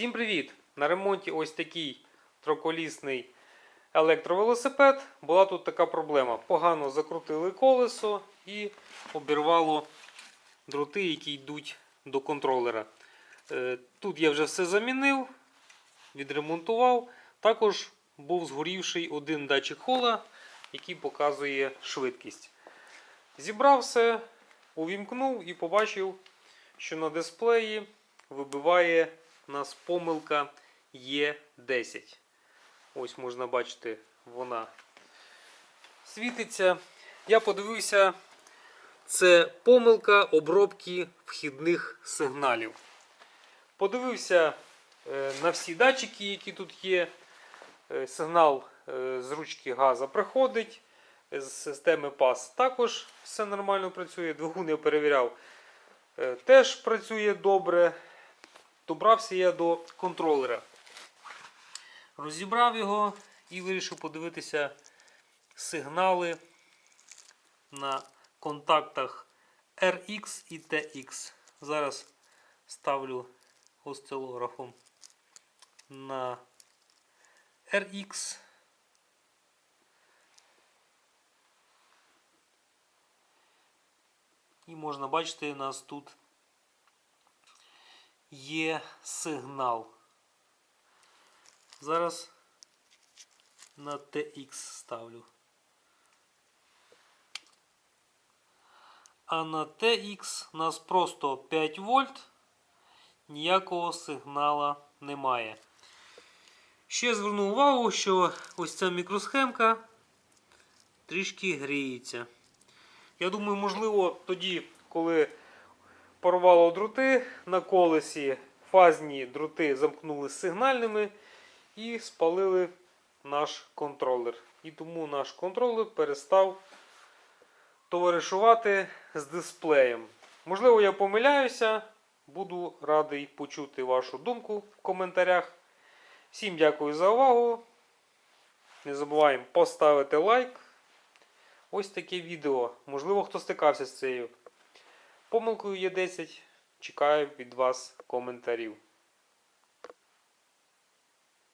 Всім привіт! На ремонті ось такий троколісний електровелосипед. Була тут така проблема. Погано закрутили колесо і обірвало дроти, які йдуть до контролера. Е, Тут я вже все замінив, відремонтував. Також був згорівший один датчик хола, який показує швидкість. Зібрав все, увімкнув і побачив, що на дисплеї вибиває у нас помилка Е10. Ось можна бачити, вона світиться. Я подивився, це помилка обробки вхідних сигналів. Подивився е, на всі датчики, які тут є. Е, Сигнал е, з ручки газа приходить. З системи PAS також все нормально працює. Двигун я перевіряв. Теж працює добре. Добрався я до контролера. Розібрав його і вирішив подивитися сигнали на контактах RX і TX. Зараз ставлю осцилографом на RX. І можна бачити, у нас тут є сигнал. Зараз на TX ставлю. А на TX у нас просто 5 вольт, ніякого сигнала немає. Ще зверну увагу, що ось ця мікросхемка трішки гріється. Я думаю, можливо, тоді, коли порвало дроти на колесі, фазні дроти замкнули з сигнальними і спалили наш контролер. І тому наш контролер перестав товаришувати з дисплеєм. Можливо, я помиляюся. Буду радий почути вашу думку в коментарях. Всім дякую за увагу. Не забуваємо поставити лайк. Ось таке відео. Можливо, хто стикався з цією помилкою є 10. Чекаю від вас коментарів.